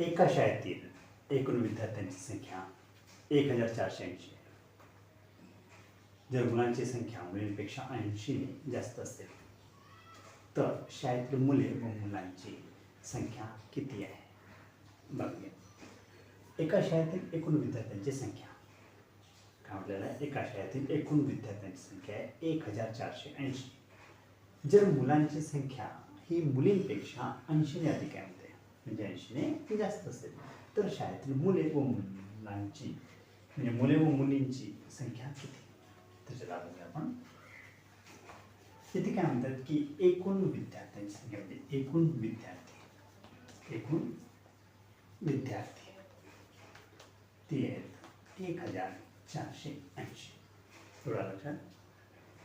एका शाळेतील एकूण विद्यार्थ्यांची संख्या एक हजार चारशे ऐंशी जर मुलांची संख्या मुलींपेक्षा ऐंशीने जास्त असेल तर शाळेतील मुले व मुलांची संख्या किती आहे? बघूया. एका शाळेतील एकूण विद्यार्थ्यांची संख्या काय म्हटलेलं आहे एका शाळेतील एकूण विद्यार्थ्यांची संख्या आहे एक हजार चारशे ऐंशी. जर मुलांची संख्या ही मुलींपेक्षा ऐंशीने अधिक आहे म्हणजे ऐंशीने जास्त असेल तर शाळेतील मुले व मुलांची म्हणजे मुले व मुलींची संख्या किती? त्याच्या दाखवूया आपण तिथे काय म्हणतात की एकूण विद्यार्थ्यांची संख्या म्हणजे एकूण विद्यार्थी. एकूण विद्यार्थी. ती आहेत एक हजार चारशे ऐंशी. थोडा लक्षात?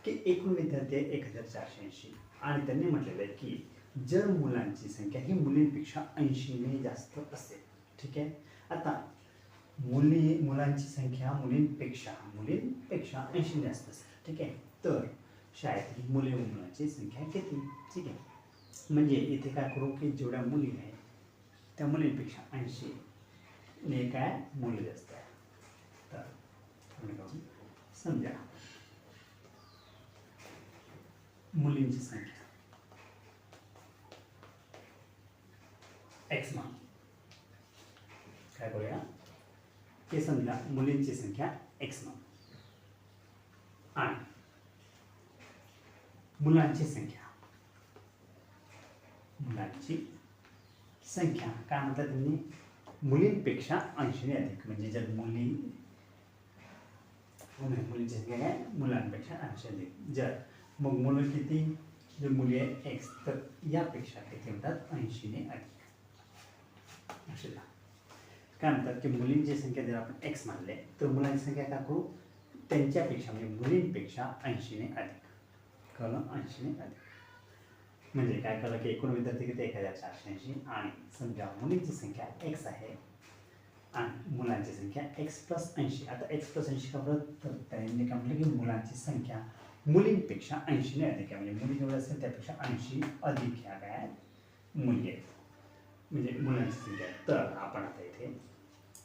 की एकूण विद्यार्थी आहे एक हजार चारशे ऐंशी. आणि त्यांनी म्हटलेलं आहे की जर मुलांची संख्या ही मुलींपेक्षा ऐंशीने जास्त ठीक आहे? आता मुली, मुलांची संख्या मुलींपेक्षा मुलींपेक्षा ऐंशी जास्त असेल. ठीक आहे? तर शाळेतील मुले व मुलांची संख्या किती? ठीक आहे? म्हणजे इथे काय करू की जेवढ्या मुली आहेत, त्या मुलींपेक्षा ऐंशी ने काय मुलं जास्त पुढे जाऊन समजा मुलींची संख्या. एक्स मान काय करूया? ते समजा मुलींची संख्या एक्स मान आणि मुलांची संख्या. मुलांची संख्या. काय म्हणतात त्यांनी? मुलींपेक्षा ऐंशीने अधिक. म्हणजे जर मुली हो मुलींची संख्या काय? मुलांपेक्षा ऐंशी अधिक. जर मग मुलं किती? जर मुली आहे एक्स तर यापेक्षा किती म्हणतात? ऐंशीने अधिक. असे काय म्हणतात की मुलींची संख्या जर आपण एक्स मानले तर मुलांची संख्या काय करू? त्यांच्यापेक्षा म्हणजे मुलींपेक्षा ऐंशीने अधिक. कळलं? ऐंशीने अधिक. म्हणजे काय कळलं की एकूण विद्यार्थी किती? एक हजार चारशे ऐंशी. आणि समजा मुलींची संख्या एक्स आहे आणि मुलांची संख्या एक्स प्लस ऐंशी. आता एक्स प्लस ऐंशी का बरं? तर त्यांनी काय म्हटलं की मुलांची संख्या मुलींपेक्षा ऐंशीने अधिक आहे. म्हणजे मुली जेवढे असेल त्यापेक्षा ऐंशी अधिक ह्या काय मुली आहेत म्हणजे मुलांची संख्या. तर आपण आता इथे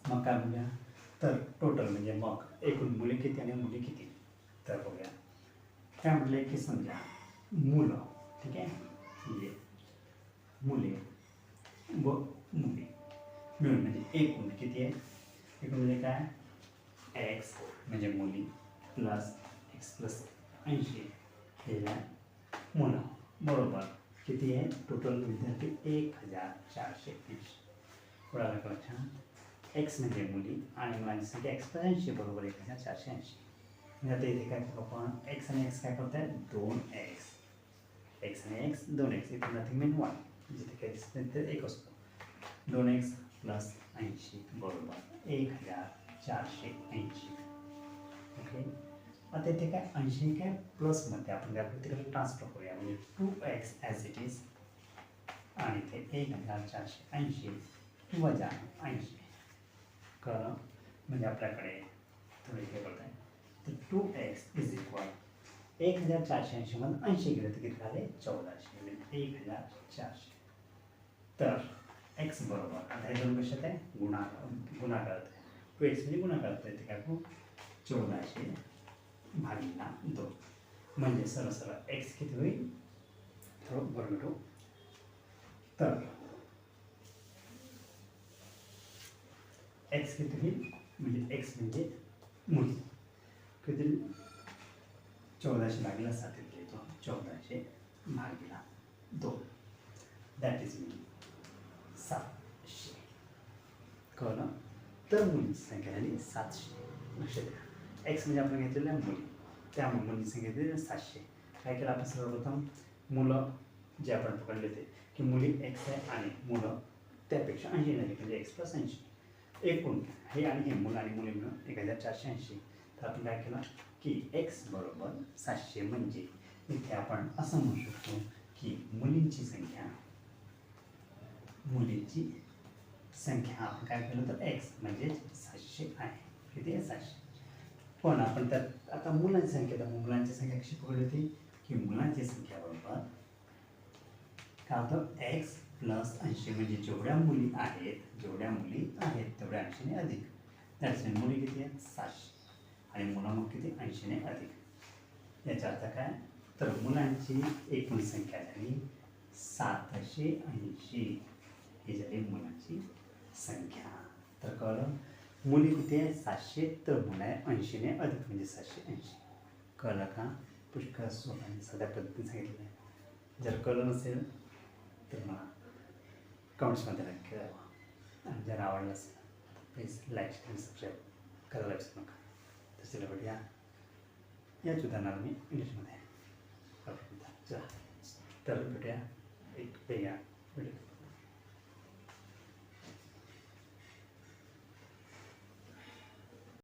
मग काय म्हणूया? तर टोटल म्हणजे मग एकूण मुली किती आणि मुली किती? तर बघूया. काय म्हटलंय की समजा मुलं ठीक आहे? म्हणजे मुले व मुली. मिळून म्हणजे एकूण किती आहे? एकूण म्हणजे काय? एक्स म्हणजे मुली प्लस एक्स प्लस ऐंशी. हे मुलं. बरोबर. किती आहे टोटल विद्यार्थी एक हजार चारशे तीस। थोडा लक्षात एक्स म्हणजे मुली आणि मुलांची संख्या एक्स ऐंशी बरोबर एक हजार चारशे ऐंशी। म्हणजे आता इथे काय करू आपण एक्स आणि एक्स काय करत आहे दोन एक्स एक्स आणि एक्स दोन एक्स इथे नथिंग मीन वन जिथे काय दिसत नाही ते एक असतो। दोन एक्स प्लस ऐंशी बरोबर एक हजार चारशे ऐंशी। ओके आता इथे काय? ऐंशी काय? प्लसमध्ये आपण त्या तिकडे ट्रान्सफर करूया. म्हणजे two x as it is आणि ते एक हजार चारशे ऐंशी वजा ऐंशी. कळलं? म्हणजे आपल्याकडे थोडे हे बोलत आहे तर टू एक्स इज इक्वल एक हजार चारशे ऐंशीमध्ये ऐंशी गेले तर किती झाले? चौदाशे. म्हणजे एक हजार चारशे. तर एक्स बरोबर आता हे दोन कशात आहे? गुणाकार गुणाकार आहे. टू एक्स म्हणजे गुणाकार ते काय चौदाशे. भागिला दोन म्हणजे सरळ सरळ एक्स किती होईल? थोडं बरं मिळू तर एक्स किती होईल? म्हणजे एक्स म्हणजे मुली किती? चौदाशे भागीला सात इथे चौदाशे भागीला दोन. दॅट इज मी सातशे. कळलं? तर मुलीची संख्या झाली सातशे. लक्ष द्या एक्स म्हणजे आपण घेतलेल्या मुली त्यामुळे मुलींची संख्या सातशे काय केलं आपण सर्वप्रथम मुलं जे आपण पकडले होते की मुली एक्स आहे आणि मुलं त्यापेक्षा ऐंशी झाली म्हणजे एक्स प्लस ऐंशी एकूण हे आणि हे मुलं आणि मुली मिळून एक हजार चारशे ऐंशी तर आपण काय केलं की एक्स बरोबर सातशे म्हणजे इथे आपण असं म्हणू शकतो की मुलींची संख्या मुलींची संख्या आपण काय केलं तर एक्स म्हणजे सातशे आहे किती आहे सातशे पण आपण त्यात आता मुलांची संख्या तर मुलांची संख्या कशी पकडली होती? की मुलांची संख्या बरोबर काय होतं? एक्स प्लस ऐंशी म्हणजे जेवढ्या मुली आहेत जेवढ्या मुली आहेत तेवढ्या ऐंशीने अधिक. दॅट्स मुली किती आहेत? सातशे आणि मुलं मग किती? ऐंशीने अधिक. याचा अर्थ काय? तर मुलांची एकूण संख्या झाली सातशे ऐंशी. ही झाली मुलांची संख्या. तर कळलं? मुली किती आहे सातशे तर मुलं आहे ऐंशीने अधिक म्हणजे सातशे ऐंशी. कळलं का? पुष्कळ सोपाने साध्या पद्धतीने सांगितलेलं आहे. जर कळलं नसेल तर मला कमेंट्समध्ये नक्की द्यावा आणि जर आवडलं असेल प्लीज लाईक आणि सबस्क्राईब करायला विसरू नका. तर चला बघूया याच उदाहरणाला मी इंग्लिशमध्ये. तर भेटूया. एक वेगळ्या